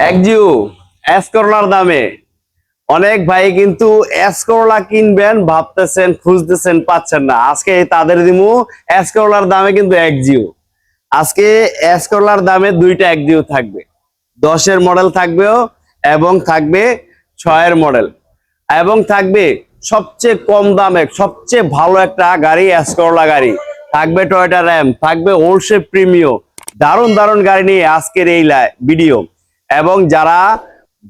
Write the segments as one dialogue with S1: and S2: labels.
S1: একজিও S করলার দামে। অনেক ভাই কিন্তু এস করলা কিনবেন, ভাবতেছেন, খুঁজতেছেন, পাচ্ছেন না। আজকে তাদের দিমু এস করলার দামে কিন্তু একজিও আজকে এস করলার দামে দুইটা একজিও থাকবে। দশের মডেল থাকবেও এবং থাকবে ছয়ের মডেল। এবং থাকবে সবচেয়ে কম দামে, সবচেয়ে ভালো একটা গাড়ি এস করলা গাড়ি। থাকবে টয়টা র্যাম থাকবে ওলসে প্রিমিও দারুণ দারুণ গাড়ি নিয়ে আজকের এই ভিডিও এবং যারা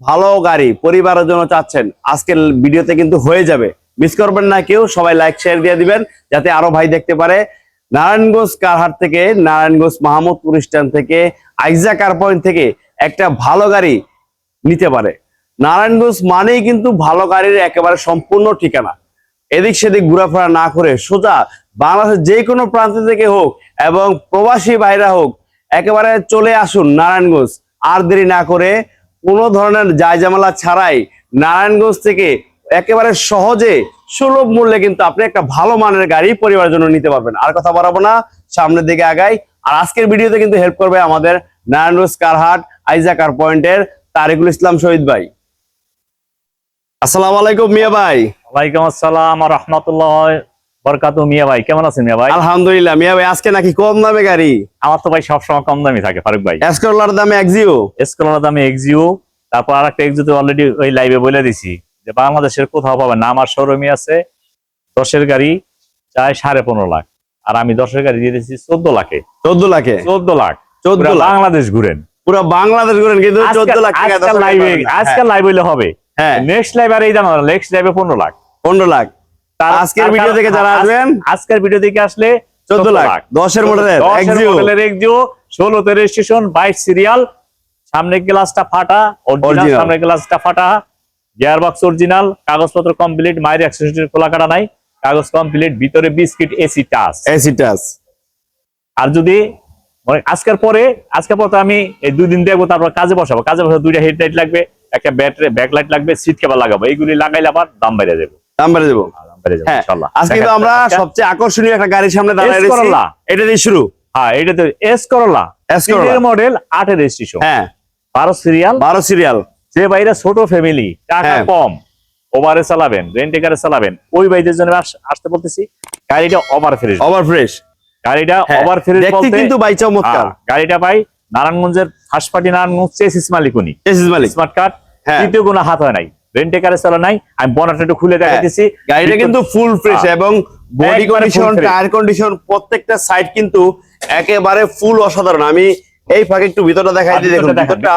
S1: ভালো গাড়ি পরিবারের জন্য চাচ্ছেন, আজকের ভিডিওতে কিন্তু হয়ে যাবে। মিস করবেন না কেউ, সবাই লাইক শেয়ার দিয়ে দিবেন, যাতে আরও ভাই দেখতে পারে। নারায়ণগঞ্জ কারহাট থেকে, নারায়ণগঞ্জ মাহমুদপুর স্ট্যান্ড থেকে, আইজা কার পয়েন্ট থেকে একটা ভালো গাড়ি নিতে পারে। নারায়ণগঞ্জ মানেই কিন্তু ভালো গাড়ির একেবারে সম্পূর্ণ ঠিকানা। এদিক সেদিক ঘোরাফেরা না করে সোজা বাংলাদেশের যে কোনো প্রান্ত থেকে হোক এবং প্রবাসী বাইরা হোক, একেবারে চলে আসুন নারায়ণগঞ্জ। আর দেরি না করে কোনো ধরনের জায়জামালা ছাড়াই নারায়ণগঞ্জ থেকে একেবারে সহজে সুলভ মূল্যে কিন্তু আপনি একটা ভালো মানের গাড়ি পরিবারের জন্য নিতে পারবেন। আর কথা বাড়াবো না, সামনের দিকে আগাই। আর আজকের ভিডিওতে কিন্তু হেল্প করবে আমাদের নারায়ণগঞ্জ কারহাট আইজা কার পয়েন্টের তারিকুল ইসলাম শহীদ ভাই। আসসালামু আলাইকুম মিয়া ভাই।
S2: ওয়ালাইকুম আসসালাম রহমতুল্লাহ। বরকাতু মিয়া ভাই কেমন আছেন মিয়া ভাই?
S1: আলহামদুলিল্লাহ মিয়া ভাই আজকে নাকি কম দামে গাড়ি।
S2: আমার তো ভাই সবসময় কম দামি থাকে ফারুক ভাই।
S1: দামে
S2: এসকলার দামে এক্সিও তারপর আর একটা এক্সিও অলরেডি ওই লাইভে বলে দিছি যে বাংলাদেশের কোথাও পাবেন না আমার শোরুমে আছে দশের গাড়ি চায় সাড়ে পনেরো লাখ আর আমি দশের গাড়ি দিয়ে দিচ্ছি চোদ্দ লাখে।
S1: চোদ্দ লাখে?
S2: চোদ্দ লাখ।
S1: চোদ্দ
S2: বাংলাদেশ ঘুরেন।
S1: পুরো বাংলাদেশ ঘুরেন কিন্তু চোদ্দ লাখ
S2: আজকাল লাইভে হইলে হবে।
S1: হ্যাঁ।
S2: নেক্সট লাইভ আর এই দাম নেক্সট লাইভে পনেরো লাখ।
S1: পনেরো লাখ। আজকের ভিডিও থেকে যারা আসবেন
S2: আজকের ভিডিও থেকে আসলে
S1: চোদ্দ লাখ। দশের মডেলের
S2: এক্সিও ষোলোতে রেজিস্ট্রেশন বাইশ সিরিয়াল সামনে গ্লাসটা ফাটা অরিজিনাল। সামনে গ্লাসটা ফাটা। গিয়ার বক্স অরিজিনাল কাগজপত্র কমপ্লিট মায়ের অ্যাক্সেসরিজ খোলা কাটা নাই। কাগজ কমপ্লিট ভিতরে biscuit AC touch
S1: AC touch
S2: আর যদি মানে আজকের পরে আজকের পর তো আমি এই দুই দিন দেখব তারপর কাজে বসাবো। কাজে বসাবো দুইটা হেডলাইট লাগবে একটা ব্যাটারি ব্যাকলাইট লাগবে সিট কেবল লাগাবো। এইগুলি লাগাইলে আবার দাম বেড়ে যাবে।
S1: দাম বেড়ে দেবো
S2: বেড়ে যাবে
S1: হ্যাঁ।
S2: ইনশাআল্লাহ।
S1: আজকে কিন্তু আমরা সবচেয়ে আকর্ষণীয় একটা গাড়ির সামনে দাঁড়িয়ে রয়েছি। এটা দিয়ে শুরু।
S2: হ্যাঁ এটা তো এস করলা
S1: এস করলা।
S2: মডেল আটের রেজিস্ট্রেশন
S1: হ্যাঁ।
S2: বারো সিরিয়াল
S1: বারো সিরিয়াল
S2: যে বাইরে ছোট ফ্যামিলি টাকা
S1: হ্যাঁ।
S2: কম ওভারে চালাবেন রেন্টে কারে চালাবেন ওই বাইদের জন্য আসতে বলতেছি গাড়িটা ওভার ফ্রেশ
S1: ওভার ফ্রেশ
S2: গাড়িটা ওভার ফ্রেশ
S1: দেখতে
S2: বলতে
S1: কিন্তু বাই চমৎকার
S2: হ্যাঁ, গাড়িটা পাই নারায়ণগঞ্জের পার্টি নারায়ণগঞ্জ চেসিস মালিকুনি।
S1: এসিস মালিক।
S2: স্মার্ট কার্ড
S1: হ্যাঁ।
S2: তৃতীয় কোনো হাত হয় নাই। রেন্টে কারে চালা নাই আমি বনাটা একটু খুলে দেখাইতেছি।
S1: গাড়িটা কিন্তু ফুল ফ্রেশ
S2: হ্যাঁ।
S1: এবং বডি কন্ডিশন টায়ার কন্ডিশন প্রত্যেকটা সাইড কিন্তু একেবারে ফুল অসাধারণ। আমি এই ফাঁকে একটু ভিতরটা দেখাই দিই দেখুন
S2: ভিতরটা।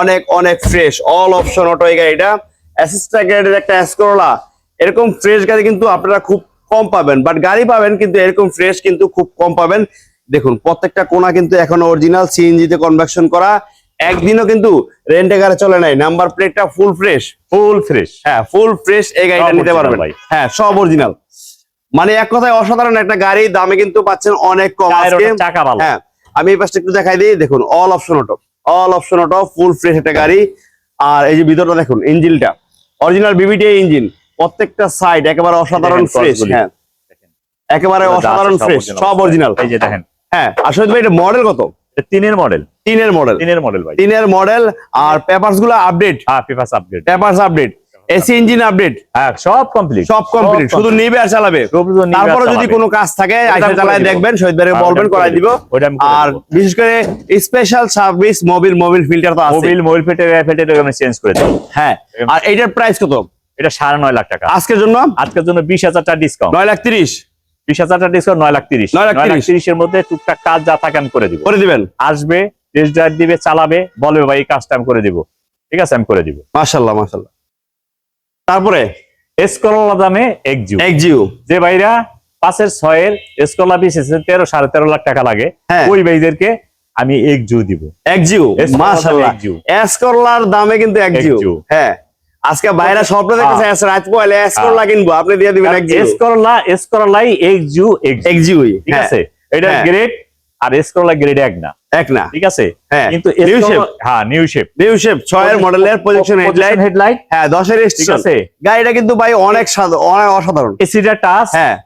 S1: অনেক অনেক ফ্রেশ অল অপশন অটো এই গাড়িটা। অ্যাসিস্টা গাড়ির একটা এসকোরলা এরকম ফ্রেশ গাড়ি কিন্তু আপনারা খুব কম পাবেন বাট গাড়ি পাবেন কিন্তু এরকম ফ্রেশ কিন্তু খুব কম পাবেন। দেখুন প্রত্যেকটা কোনা কিন্তু এখনও অরিজিনাল সিএনজি তে কনভার্সন করা। একদিনও কিন্তু রেন্টে গাড়ি চলে নাই। নাম্বার প্লেটটা ফুল ফ্রেশ
S2: ফুল ফ্রেশ
S1: হ্যাঁ ফুল ফ্রেশ এই গাড়িটা নিতে পারবেন।
S2: ভাই।
S1: হ্যাঁ সব অরিজিনাল মানে এক কথায় অসাধারণ একটা গাড়ি দামে কিন্তু পাচ্ছেন অনেক কম।
S2: চাকা ভালো।
S1: হ্যাঁ আমি এই পাশটা একটু দেখাই দিই। দেখুন all option auto all option auto full fresh একটা গাড়ি। আর এই যে ভিতরটা দেখুন ইঞ্জিনটা। অরিজিনাল বিবিটি ইঞ্জিন প্রত্যেকটা সাইড একেবারে অসাধারণ ফ্রেশ হ্যাঁ। একেবারে অসাধারণ ফ্রেশ সব অরিজিনাল
S2: এই যে দেখেন।
S1: হ্যাঁ আসলে ভাই এটা মডেল কত?
S2: এটা তিনের মডেল
S1: তিনের মডেল
S2: তিনের মডেল ভাই।
S1: তিনের মডেল আর পেপারসগুলো আপডেট
S2: হ্যাঁ papers upgrade
S1: papers update AC engine update
S2: হ্যাঁ সব কমপ্লিট
S1: সব কমপ্লিট শুধু নিবে আর চালাবে। তারপরে যদি কোনো কাজ থাকে আইসা চালায় দেখবেন শহীদ ভাইয়ের
S2: হ্যাঁ,
S1: বলবেন করাই দিব।
S2: দিব।
S1: আর বিশেষ করে special service mobil mobil filter তো আছে
S2: মোবিল মোবিল ফেটে ফেটে আমি চেঞ্জ করে দিই
S1: হ্যাঁ আর এইটার প্রাইস কত?
S2: এটা সাড়ে নয় লাখ টাকা।
S1: আজকের জন্য?
S2: আজকের জন্য বিশ হাজার টাকা ডিসকাউন্ট
S1: নয় লাখ তিরিশ।
S2: বিশ হাজার টাকা ডিসকাউন্ট নয় লাখ তিরিশ।
S1: নয় লাখ 30
S2: তিরিশের মধ্যে টুকটাক কাজ যা থাকে আমি করে দিব।
S1: করে দিবেন।
S2: আসবে টেস্ট ড্রাইভ দিবে চালাবে বলবে ভাই এই কাজটা আমি করে দিব। ঠিক আছে আমি করে দিব।
S1: মাশাল্লাহ মাশাল্লাহ তারপরে
S2: এসকলা দামে একজু
S1: এক্সিউ
S2: যে ভাইরা পাঁচের ছয়ের এসকলা বিশ তেরো সাড়ে তেরো লাখ টাকা লাগে
S1: হ্যাঁ।
S2: ওই ভাইদেরকে আমি একজু দিব।
S1: এক্সিউ
S2: Escrolla
S1: মাশাল্লাহ
S2: দামে
S1: দামে কিন্তু এক্সিউ
S2: Exew।
S1: হ্যাঁ। আজকে বাইরে স্বপ্ন দেখতেছে এস রাত পয়লে এসকরলা কিনবো আপনি দিয়ে দিবেন এস করলা এস
S2: এসকলা এসকলাই একজু একজু
S1: এক্সিউই
S2: ঠিক আছে? এটা
S1: হ্যাঁ।
S2: আর এসকলা গ্রেড এক না।
S1: এক না।
S2: ঠিক আছে?
S1: হ্যাঁ।
S2: কিন্তু
S1: নিউ শেপ
S2: হ্যাঁ নিউ শেপ
S1: নিউ শেপ ছয়ের মডেলের প্রজেকশন হেডলাইট
S2: হেডলাইট
S1: হ্যাঁ দশের
S2: ঠিক আছে?
S1: গাড়িটা কিন্তু ভাই অনেক অনেক অসাধারণ।
S2: এসিটা টাচ।
S1: হ্যাঁ।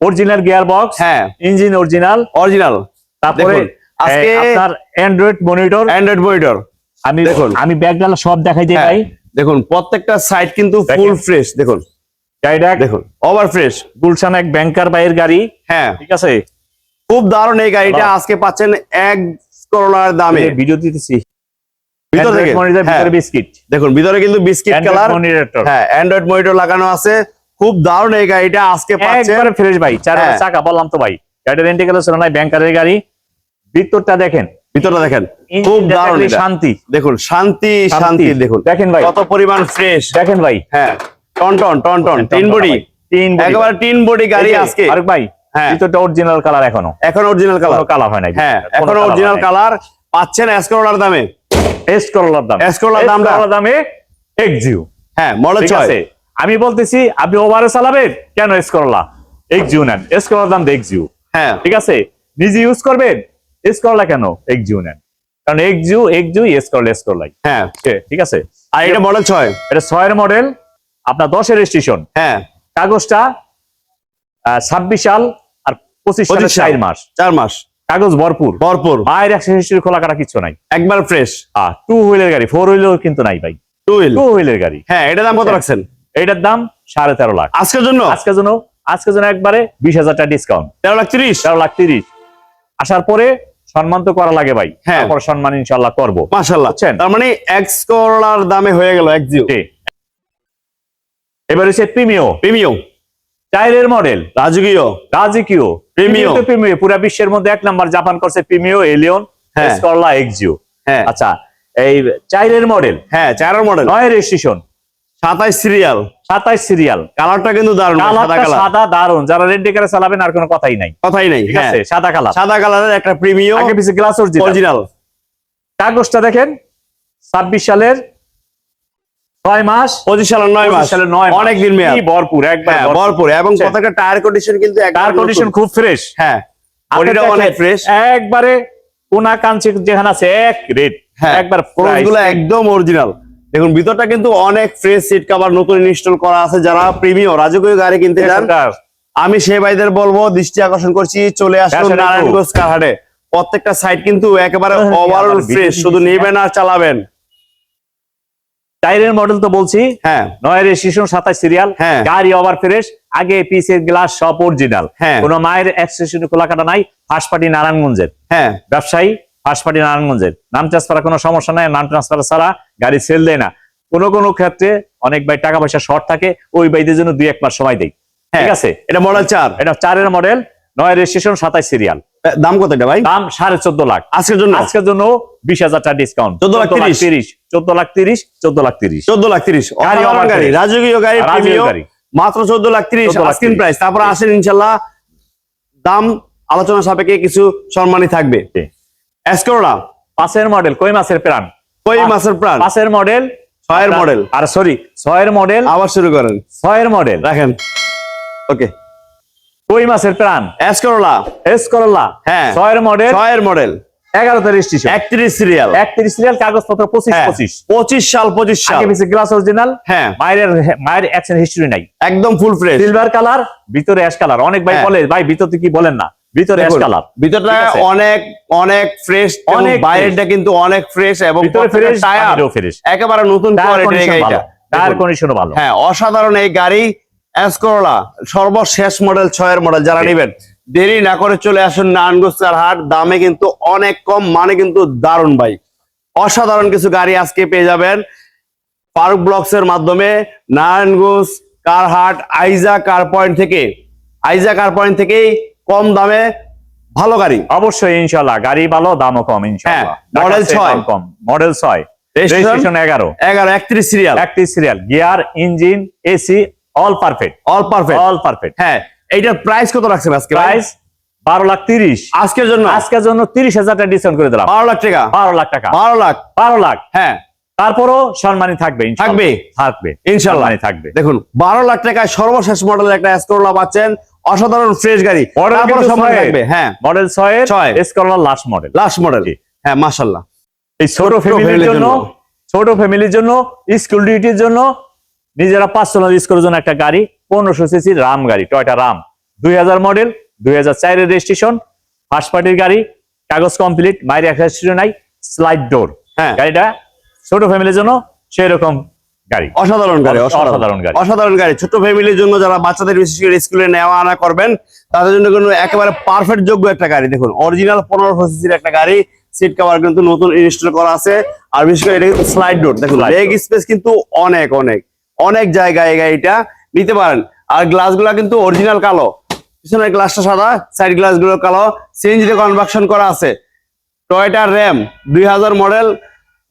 S2: অরিজিনাল গিয়ার বক্স
S1: হ্যাঁ।
S2: ইঞ্জিন অরিজিনাল
S1: অরিজিনাল
S2: তারপরে
S1: আজকে
S2: আপনার অ্যান্ড্রয়েড মনিটর
S1: অ্যান্ড্রয়েড মনিটর
S2: আমি
S1: দেখুন।
S2: আমি ব্যাগডালা সব দেখাই দিই
S1: হ্যাঁ,
S2: ভাই।
S1: দেখুন প্রত্যেকটা সাইড কিন্তু ফুল ফ্রেশ দেখুন।
S2: গাড়িটা
S1: দেখুন ওভার ফ্রেশ
S2: গুলশান এক ব্যাংকার বাইয়ের গাড়ি।
S1: হ্যাঁ।
S2: ঠিক আছে?
S1: খুব দারুণ এই গাড়িটা। আজকে পাচ্ছেন এক করোনার দামে।
S2: ভিডিও দিতেছি।
S1: ভিতর থেকে?
S2: Android monitor,
S1: হ্যাঁ,
S2: ভিতরে বিস্কিট
S1: দেখুন ভিতরে কিন্তু বিস্কিট কালার হ্যাঁ অ্যান্ড্রয়েড মনিটর লাগানো আছে। খুব দারুণ এই গাড়িটা আজকে পাচ্ছেন।
S2: একবারে ফ্রেশ ভাই চার
S1: হ্যাঁ।
S2: চাকা বললাম তো ভাই। গাড়িটা রেন্টে গেল ছিল না ব্যাংকারের গাড়ি। ভিতরটা দেখেন।
S1: ভিতরে দেখেন। খুব দারুণ
S2: শান্তি।
S1: দেখুন শান্তি শান্তি। দেখুন।
S2: দেখেন ভাই।
S1: কত পরিমাণ ফ্রেশ
S2: দেখেন ভাই।
S1: হ্যাঁ। Ton ton ton ton tin body.
S2: তিন
S1: একেবারে টিন বডি গাড়ি আজকে।
S2: আরেক ভাই। ভিতরটা অরিজিনাল কালার এখনও।
S1: এখন অরিজিনাল কালার
S2: কালার হয় নাই।
S1: হ্যাঁ এখন অরিজিনাল কালার পাচ্ছেন এসকোলার দামে।
S2: এক্সিউ
S1: হ্যাঁ মডেল
S2: আমি বলতেছি আপনি ওভারে চালাবেন? কেন এস করলা এক্সিউ নেন। এস করলার দাম এক্সিউ
S1: হ্যাঁ।
S2: ঠিক আছে? নিজে ইউজ করবেন? এস করলা কেন? এক্সিউ নেন। কারণ এক্সিউ এক্সিউ এস করলা এস করলাই
S1: হ্যাঁ।
S2: ঠিক আছে?
S1: আর এটা মডেল ছয়।
S2: এটা ছয়ের মডেল আপনার দশের রেজিস্ট্রেশন
S1: হ্যাঁ।
S2: কাগজটা ছাব্বিশ সাল আর পঁচিশ সালের
S1: 25 সাল।
S2: চার মাস।
S1: চার মাস।
S2: কাগজ ভরপুর।
S1: ভরপুর।
S2: মায়ের একশো হিস্ট্রি খোলা কাটা কিছু নাই।
S1: একবার ফ্রেশ
S2: আর টু হুইলের গাড়ি ফোর হুইলের কিন্তু নাই ভাই।
S1: টু হুইল
S2: টু হুইলের গাড়ি।
S1: হ্যাঁ এটা দাম কত রাখছেন?
S2: এইটার দাম সাড়ে তেরো লাখ।
S1: আজকের জন্য?
S2: আজকের জন্য আজকের জন্য একবারে বিশ হাজার টাকা ডিসকাউন্ট
S1: তেরো লাখ তিরিশ?
S2: তেরো লাখ তিরিশ। আসার পরে সম্মান তো করা লাগে ভাই।
S1: হ্যাঁ।
S2: সম্মান ইনশাল্লাহ করব।
S1: মাশাল্লাহ তার মানে এক্স করোলার দামে হয়ে গেল এক্সিও
S2: জি। এবার হচ্ছে প্রিমিও
S1: প্রিমিয়াম
S2: টায়ারের মডেল।
S1: রাজকীয়।
S2: রাজকীয়।
S1: Premio।
S2: প্রিমিও। পুরো বিশ্বের মধ্যে এক নাম্বার জাপান করছে প্রিমিও এলিয়ন। স্করলা এক্সিও
S1: হ্যাঁ।
S2: আচ্ছা এই চাইরের মডেল।
S1: হ্যাঁ চারের মডেল।
S2: নয় রেজিস্ট্রেশন।
S1: সাতাইশ সিরিয়াল।
S2: সাতাইশ সিরিয়াল।
S1: কালারটা কিন্তু দারুণ সাদা কালার।
S2: সাদা দারুণ যারা রেন্টে করে চালাবেন আর কোনো কথাই নাই।
S1: কথাই নাই
S2: ঠিক
S1: হ্যাঁ।
S2: আছে সাদা কালার।
S1: সাদা কালারের একটা প্রিমিয়াম
S2: আগে পিছিয়ে গ্লাস অরিজিনাল কাগজটা দেখেন। ছাব্বিশ সালের মাস?
S1: পঁচিশ সালের নয় মাস।
S2: সালের নয়
S1: অনেক দিন মেয়াদ।
S2: ভরপুর একবার
S1: হ্যাঁ ভরপুর। এবং
S2: বুঝছেন?
S1: টায়ার কন্ডিশন কিন্তু
S2: টায়ার কন্ডিশন খুব ফ্রেশ
S1: হ্যাঁ। বডিটাও অনেক ফ্রেশ
S2: একবারে কোনা কাঞ্চি যেখানে আছে এক রেট
S1: হ্যাঁ। একবারগুলো একদম অরিজিনাল দেখুন ভিতরটা কিন্তু অনেক ফ্রেশ সিট কভার নতুন ইনস্টল করা আছে। যারা প্রিমিয়াম রাজকীয় গাড়ি কিনতে চান আমি সেই ভাইদের বলব দৃষ্টি আকর্ষণ করছি। চলে আসুন নারায়ণগঞ্জ কারহাটে প্রত্যেকটা সাইড কিন্তু একেবারে
S2: হ্যাঁ,
S1: ওভারঅল ফ্রেশ শুধু। নেবেন আর চালাবেন।
S2: টায়ারের মডেল তো বলছি।
S1: হ্যাঁ।
S2: নয় রেজিস্ট্রেশন সাতাশ সিরিয়াল
S1: হ্যাঁ।
S2: গাড়ি ওভার ফ্রেশ আগে পিসের গ্লাস সব অরিজিনাল
S1: হ্যাঁ।
S2: কোনো মায়ের এক্সটেশন খোলা কাটা নাই ফার্স্ট পার্টি নারায়ণগঞ্জের।
S1: হ্যাঁ।
S2: ব্যবসায়ী ফার্স্ট পার্টি নারায়ণগঞ্জের। নাম ট্রান্সফার কোনো সমস্যা নাই নাম ট্রান্সফার ছাড়া গাড়ি সেল দেয় না। কোনো কোনো ক্ষেত্রে অনেক ভাই টাকা পয়সা শর্ট থাকে ওই ভাইদের জন্য দুই এক মাস সময় দেয়। ঠিক
S1: হ্যাঁ।
S2: আছে?
S1: এটা মডেল চার।
S2: এটা চারের মডেল নয় রেজিস্ট্রেশন সাতাশ সিরিয়াল
S1: দাম কত এটা ভাই?
S2: দাম সাড়ে চোদ্দ লাখ।
S1: আজকের জন্য?
S2: আজকের জন্য বিশ হাজার টাকা ডিসকাউন্ট
S1: 14 লাখ
S2: তিরিশ। চোদ্দ লাখ তিরিশ চোদ্দ লাখ তিরিশ।
S1: চোদ্দ লাখ তিরিশ।
S2: গাড়ি।
S1: রাজকীয় গাড়ি
S2: রাজকীয় গাড়ি।
S1: মাত্র চোদ্দ লাখ তিরিশ
S2: 14 লাখ
S1: আস্কিন প্রাইস তারপর আসেন ইনশাল্লাহ দাম আলোচনা সাপেক্ষে কিছু সম্মানই থাকবে।
S2: জি।
S1: এসকোলা
S2: পাঁচের মডেল কই মাসের প্রাণ?
S1: কই মাসের প্রাণ?
S2: পাঁচের মডেল
S1: ছয়ের মডেল
S2: আর সরি ছয়ের মডেল
S1: আবার শুরু করেন।
S2: ছয়ের মডেল
S1: রাখেন। ওকে
S2: কই মাসের প্রাণ?
S1: এসকোলা
S2: এস
S1: হ্যাঁ।
S2: ছয়ের মডেল
S1: ছয়ের মডেল
S2: এগারোতে রেজিস্ট্রেশন
S1: একত্রিশ সিরিয়াল
S2: একত্রিশ সিরিয়াল কাগজপত্র পঁচিশ
S1: হ্যাঁ।
S2: পঁচিশ।
S1: পঁচিশ সাল পঁচিশ সাল।
S2: আগে গ্লাস অরিজিনাল
S1: হ্যাঁ।
S2: মায়ের মায়ের অ্যাকশন হিস্ট্রি নাই।
S1: একদম ফুল ফ্রেশ
S2: সিলভার কালার ভিতরে অ্যাশ কালার অনেক ভাই
S1: হ্যাঁ।
S2: বলে ভাই ভিতরে কি বলেন না? ভিতরে অ্যাশ কালার
S1: ভিতরটা অনেক অনেক ফ্রেশ
S2: অনেক
S1: বাইরেটা কিন্তু অনেক ফ্রেশ এবং
S2: ভিতরে ফ্রেশ
S1: একেবারে নতুন কোয়ালিটির
S2: ভালো।
S1: গাড়িটা
S2: টায়ার কন্ডিশনও ভালো।
S1: হ্যাঁ অসাধারণ এই গাড়ি সর্বশেষ মডেল ছয়ের মডেল যারা। নেবেন। দেরি না করে চলে আসুন নারায়ণগঞ্জ হাট। দামে কিন্তু অনেক কম মানে কিন্তু দারুণ বাইক অসাধারণ কিছু গাড়ি আজকে পেয়ে যাবেন। পার্ক ব্লকস এর মাধ্যমে নারায়ণগঞ্জ কারহাট আইজা কার পয়েন্ট থেকে আইজা কার পয়েন্ট থেকেই কম দামে ভালো গাড়ি।
S2: অবশ্যই ইনশাল্লাহ গাড়ি ভালো দামও কম ইনশাল্লাহ
S1: হ্যাঁ, মডেল ছয়।
S2: কম মডেল ছয়।
S1: রেজিস্ট্রেশন
S2: এগারো।
S1: এগারো একত্রিশ সিরিয়াল
S2: একটি serial gear engine AC all perfect
S1: all perfect
S2: all perfect
S1: হ্যাঁ এইটার প্রাইস কত রাখছেন আজকে?
S2: প্রাইস বারো লাখ তিরিশ।
S1: আজকের জন্য?
S2: আজকের জন্য তিরিশ হাজার টাকা ডিসকাউন্ট করে দিলাম।
S1: বারো লাখ টাকা?
S2: বারো লাখ টাকা।
S1: বারো লাখ?
S2: বারো লাখ।
S1: হ্যাঁ।
S2: তারপরও সম্মানী থাকবে
S1: থাকবে?
S2: থাকবে।
S1: ইনশাল্লাহ।
S2: থাকবে।
S1: দেখুন বারো লাখ টাকায় সর্বশেষ মডেলের একটা এসকোলা পাচ্ছেন। অসাধারণ ফ্রেশ গাড়ি। থাকবে হ্যাঁ।
S2: মডেল ছয়
S1: ছয়।
S2: এসকলার লাস্ট মডেল
S1: লাস্ট মডেল। হ্যাঁ মাশাল্লাহ
S2: এই ছোট ফ্যামিলির জন্য
S1: জন্য।
S2: ছোট ফ্যামিলির জন্য স্কুল ডিউটির জন্য নিজেরা পার্সোনাল ইউজ করার জন্য একটা গাড়ি। পনেরোশো সিসি রাম গাড়ি টয়টা রাম দুই হাজার মডেল দুই হাজার চারের রেজিস্ট্রেশন ফার্স্ট পার্টির গাড়ি কাগজ কমপ্লিট অ্যাক্সেসরি নাই স্লাইড ডোর
S1: হ্যাঁ।
S2: গাড়িটা ছোট ফ্যামিলির জন্য সেই রকম গাড়ি।
S1: অসাধারণ গাড়ি অসাধারণ।
S2: গাড়ি।
S1: অসাধারণ গাড়ি ছোট ফ্যামিলির জন্য যারা বাচ্চাদের বিশেষ করে স্কুলে নেওয়া আনা করবেন তাদের জন্য কিন্তু একেবারে পারফেক্ট যোগ্য একটা গাড়ি। দেখুন অরিজিনাল সিসির একটা গাড়ি সিট কভার কিন্তু নতুন ইনস্টল করা আছে আর বিশেষ করে এটা কিন্তু স্লাইড ডোর দেখুন লেগ স্পেস কিন্তু অনেক অনেক অনেক জায়গায় এই গাড়িটা। নিতে পারেন। আর গ্লাসগুলো কিন্তু অরিজিনাল কালো। পিছনের গ্লাসটা সাদা সাইড গ্লাসগুলো কালো সিএনজিতে কনভার্সন করা আছে। টয়টা র্যাম দুই হাজার মডেল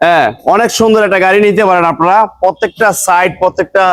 S1: হ্যাঁ অনেক সুন্দর একটা গাড়ি নিতে পারেন আপনারা। প্রত্যেকটা সাইড প্রত্যেকটা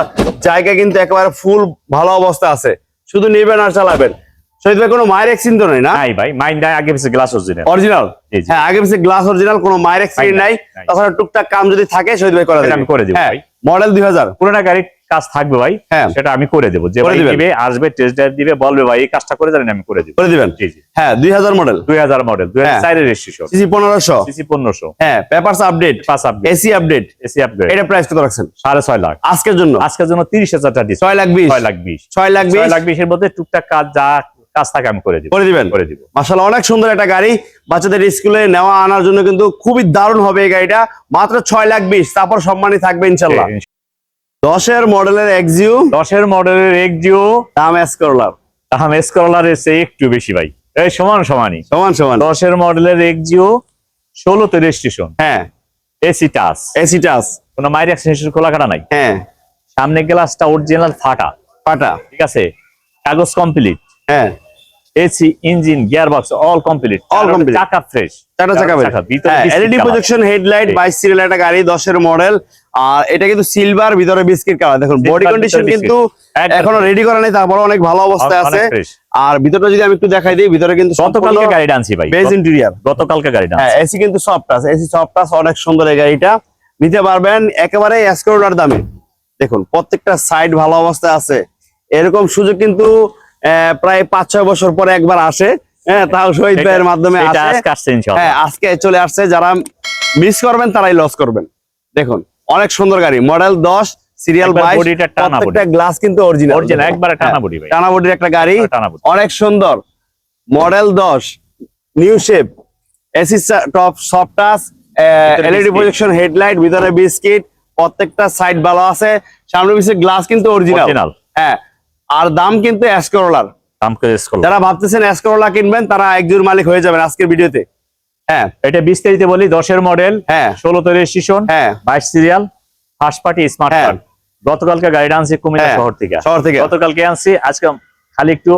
S1: জায়গা কিন্তু একেবারে ফুল ভালো অবস্থা আছে। শুধু নেবেন আর চালাবেন। শহীদ ভাই কোনো মায়ের অ্যাক্সিডেন্ট নেই না?
S2: নাই ভাই মাইন্ড নাই আগে পিছিয়ে গ্লাস অরিজিনাল
S1: অরিজিনাল। হ্যাঁ আগে পিছিয়ে গ্লাস অরিজিনাল কোনো মায়ের অ্যাক্সিডেন্ট
S2: নাই,
S1: নাই। টুকটাক কাম যদি থাকে শহীদ ভাই করে
S2: আমি করে দেবো
S1: হ্যাঁ
S2: ভাই।
S1: মডেল দুই হাজার।
S2: পুরোনো গাড়ির কাজ থাকবে ভাই
S1: হ্যাঁ।
S2: সেটা আমি করে দেবো। যে ভাই দিবে আসবে টেস্ট ড্রাইভ দিবে বলবে ভাই এই কাজটা করে জানেন আমি করে দিব।
S1: করে দিবেন?
S2: জি জি।
S1: হ্যাঁ দুই হাজার মডেল
S2: দুই হাজার মডেল দুই হাজার
S1: হ্যাঁ।
S2: রেজিস্ট্রেশন
S1: সিসি পনেরোশো।
S2: সিসি পনেরোশো।
S1: হ্যাঁ পেপারস আপডেট
S2: পাঁচ update
S1: AC update
S2: AC upgrade
S1: এটা প্রাইস কত রাখছেন?
S2: সাড়ে ছয় লাখ।
S1: আজকের জন্য?
S2: আজকের জন্য তিরিশ হাজার টাকা ডিসকাউন্ট
S1: ছয় লাখ বিশ।
S2: ছয় লাখ বিশ।
S1: ছয় লাখ
S2: ছয়
S1: বিশ।
S2: লাখ বিশের মধ্যে টুকটাক কাজ যা কাজ থাকে আমি করে দিব।
S1: করে দিবেন?
S2: করে দিব।
S1: মাসাল্লাহ অনেক সুন্দর একটা গাড়ি। বাচ্চাদের স্কুলে নেওয়া আনার জন্য কিন্তু খুবই দারুণ হবে এই গাড়িটা। মাত্র ছয় লাখ বিশ তারপর সম্মানই থাকবে ইনশাল্লাহ দশের মডেলের এক্সিউ
S2: দশের মডেলের এক্সিও
S1: দাম এস করলাম
S2: দাম এসকলারের চেয়ে একটু বেশি ভাই। এই সমান সমানই।
S1: সমান সমান।
S2: দশের মডেলের এক্সিও ষোলোতে রেজিস্ট্রেশন
S1: হ্যাঁ।
S2: এসি টাস
S1: এসি টাস
S2: কোনো মাইর অ্যাক্সিডেন্ট খোলা কাটা নাই।
S1: হ্যাঁ।
S2: সামনে গ্লাসটা অরিজিনাল ফাটা।
S1: ফাটা।
S2: ঠিক আছে? কাগজ কমপ্লিট
S1: হ্যাঁ।
S2: AC engine gear box all complete
S1: All complete.
S2: চাকা ফ্রেশ
S1: চাকা
S2: ভিতরে
S1: হ্যাঁ এলইডি। প্রজেকশন হেডলাইট
S2: জি।
S1: বাইশ সিরিয়াল একটা গাড়ি দশের মডেল আর এটা কিন্তু সিলভার ভিতরে বিস্কিট কালার। দেখুন বডি কন্ডিশন কিন্তু এখনও রেডি করা নেই তারপরে অনেক ভালো অবস্থায় আছে। আর ভিতরটা যদি আমি একটু দেখাই দিই ভিতরে কিন্তু
S2: গতকালকে গাড়িটা আনছি ভাই।
S1: বেজ ইন্টেরিয়ার
S2: গতকালকে গাড়িটা
S1: হ্যাঁ এসি কিন্তু সফট আছে। এসি সফট আছে অনেক সুন্দর এই গাড়িটা। নিতে পারবেন একেবারে এসকোরোলার দামে। দেখুন প্রত্যেকটা সাইড ভালো অবস্থায় আছে। এরকম সুযোগ কিন্তু প্রায় পাঁচ ছয় বছর পরে একবার আসে। হ্যাঁ তাও শহীদ ভাইয়ের মাধ্যমে হ্যাঁ আজকে চলে আসছে। যারা মিস করবেন তারাই লস করবেন। দেখুন অনেক সুন্দর গাড়ি। মডেল দশ সিরিয়াল প্রত্যেকটা গ্লাস কিন্তু অরিজিনাল
S2: Original, একবারে টানা body ভাই।
S1: টানা বডির একটা গাড়ি। অনেক সুন্দর। মডেল দশ new shape AC top soft touch LED. Projection headlight ভিতরে বিস্কিট প্রত্যেকটা সাইড ভালো আছে। সামনে গ্লাস কিন্তু অরিজিনাল। হ্যাঁ আর দাম কিন্তু অ্যাসকরোলার যারা ভাবতেছেন অ্যাসকরোলা কিনবেন তারা একজুর মালিক হয়ে যাবেন আজকের ভিডিওতে। হ্যাঁ।
S2: এটা বিস্তারিত বলি দশের মডেল
S1: হ্যাঁ।
S2: ষোলোতে রেজিস্ট্রেশন
S1: হ্যাঁ।
S2: বাইশ serial first party smart. Card গতকালকে গাড়িটা আনছি কুমিল্লা
S1: হ্যাঁ,
S2: শহর থেকে।
S1: শহর থেকে।
S2: গতকালকে আনছি আজকে খালি একটু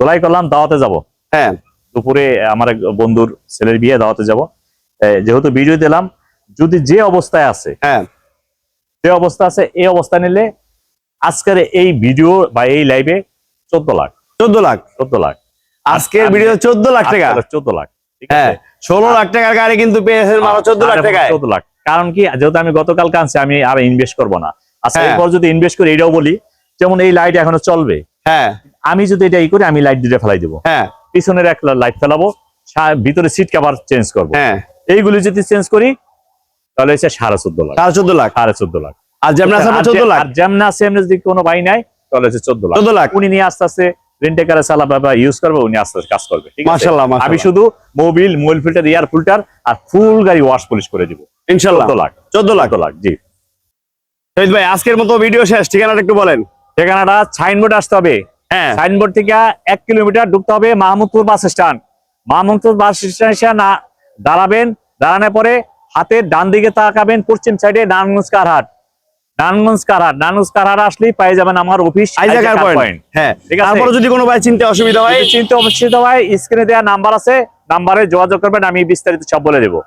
S2: ধোলাই করলাম দাওয়াতে যাব।
S1: হ্যাঁ।
S2: দুপুরে আমার এক বন্ধুর ছেলের বিয়ে দাওয়াতে যাব। যেহেতু ভিডিও দিলাম যদি যে অবস্থায় আছে
S1: হ্যাঁ।
S2: যে অবস্থা আছে এই অবস্থা নিলে আজকের এই ভিডিও বা এই লাইভে চোদ্দ লাখ।
S1: চোদ্দ লাখ?
S2: চোদ্দ লাখ।
S1: আজকের ভিডিও চোদ্দ লাখ টাকা?
S2: চোদ্দ লাখ
S1: হ্যাঁ ষোলো লাখ টাকার গাড়ি কিন্তু পেয়েছেন মাত্র চোদ্দ লাখ টাকা
S2: চোদ্দ লাখ। কারণ কি যেহেতু আমি গতকাল আনছি আমি আর ইনভেস্ট করব না। আচ্ছা
S1: হ্যাঁ।
S2: এরপর যদি ইনভেস্ট করি এটাও বলি যেমন এই লাইট এখনও চলবে।
S1: হ্যাঁ।
S2: আমি যদি এটা ই করি আমি লাইট দিতে ফেলাই দিব।
S1: হ্যাঁ।
S2: পিছনের এক লাইট ফেলাবো ভিতরে সিট কভার চেঞ্জ করব।
S1: হ্যাঁ।
S2: এইগুলি যদি চেঞ্জ করি তাহলে হচ্ছে সাড়ে চোদ্দ লাখ।
S1: সাড়ে চোদ্দ লাখ।
S2: সাড়ে চোদ্দ লাখ।
S1: আর যেমন আছে
S2: আর
S1: চোদ্দ
S2: যে-
S1: লাখ?
S2: আর যেমন আছে এমনি যদি কোনো ভাই নাই তাহলে হচ্ছে চোদ্দ লাখ।
S1: চোদ্দ লাখ।
S2: উনি নিয়ে আস্তে আস্তে রেন্টে কারে চালাবে বা ইউজ করবে উনি আস্তে আস্তে কাজ করবে ঠিক আছে?
S1: মাশাল্লাহ
S2: আমি শুধু mobil mobile filter air filter আর ফুল গাড়ি ওয়াশ পলিশ করে দিব। লাখ।
S1: চোদ্দ লাখ।
S2: চোদ্দ লাখ জি।
S1: শহীদ ভাই আজকের মতো ভিডিও শেষ। ঠিকানাটা একটু বলেন।
S2: ঠিকানাটা সাইনবোর্ড আসতে হবে।
S1: হ্যাঁ।
S2: সাইনবোর্ড থেকে এক কিলোমিটার ঢুকতে হবে Mahmudpur bus stand Mahmudpur bus stand এসে না দাঁড়াবেন। দাঁড়ানোর পরে হাতের ডান দিকে তাকাবেন পশ্চিম সাইডে নারায়ণগঞ্জ কারহাট। কারহাট কারহাট আসলেই পেয়ে যাবেন আমার অফিস
S1: পয়েন্ট হ্যাঁ তারপরে যদি কোনো ভাই চিনতে অসুবিধা হয়
S2: চিন্তা স্ক্রিনে দেওয়া নাম্বার আছে নাম্বারে যোগাযোগ করবেন আমি বিস্তারিত সব বলে দেবো।